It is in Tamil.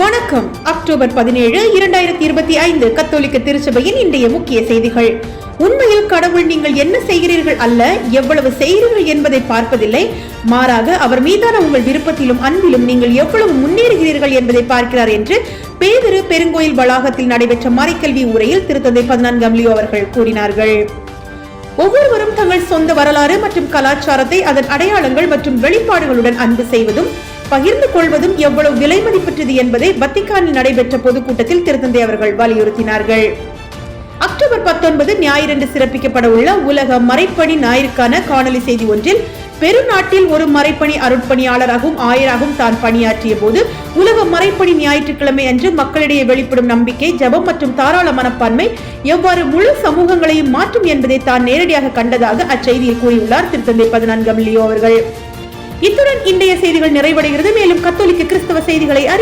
வணக்கம். அக்டோபர் பதினேழு இரண்டாயிரத்தி இருபத்தி ஐந்து கத்தோலிக்க திருச்சபையின் இன்றைய முக்கிய செய்திகள். உண்மையில் கடவுள் நீங்கள் என்ன செய்கிறீர்கள் அல்ல எவ்வளவு செய்கிறீர்கள் என்பதை பார்ப்பதில்லை. மாறாக அவர் மீதான உங்கள் விருப்பத்திலும் அன்பிலும் நீங்கள் எவ்வளவு முன்னேறுகிறீர்கள் என்பதை பார்க்கிறார் என்று பேதிரு பெருங்கோயில் வளாகத்தில் நடைபெற்ற மறைக்கல்வி உரையில் திருத்தந்தை பதினான்காம் லியோ அவர்கள் கூறினார்கள். ஒவ்வொருவரும் தங்கள் சொந்த வரலாறு மற்றும் கலாச்சாரத்தை அதன் அடையாளங்கள் மற்றும் வெளிப்பாடுகளுடன் அன்பு செய்வதும் பகிர்ந்து கொள்வதும் எவ்வளவு விலை மதிப்பற்றது என்பதை வத்திக்கானில் நடைபெற்ற பொதுக்கூட்டத்தில் திருத்தந்தை அவர்கள் வலியுறுத்தினார்கள். அக்டோபர் பத்தொன்பது ஞாயிறன்று சிறப்பிக்கப்பட உள்ள உலக மறைப்பணி ஞாயிற்கான காணொலி செய்தி ஒன்றில் பெருநாட்டில் ஒரு மறைப்பணி அருட்பணியாளராகவும் ஆயராகவும் தான் பணியாற்றிய போது உலக மறைப்பணி ஞாயிற்றுக்கிழமை அன்று மக்களிடையே வெளிப்படும் நம்பிக்கை ஜபம் மற்றும் தாராள மனப்பான்மை எவ்வாறு முழு சமூகங்களையும் மாற்றும் என்பதை தான் நேரடியாக கண்டதாக அச்செய்தியில் கூறியுள்ளார் திருத்தந்தை பதினான்காம் லியோ அவர்கள். இத்துடன் இன்றைய செய்திகள் நிறைவடைகிறது. மேலும் கத்தோலிக்க கிறிஸ்தவ செய்திகளை அறி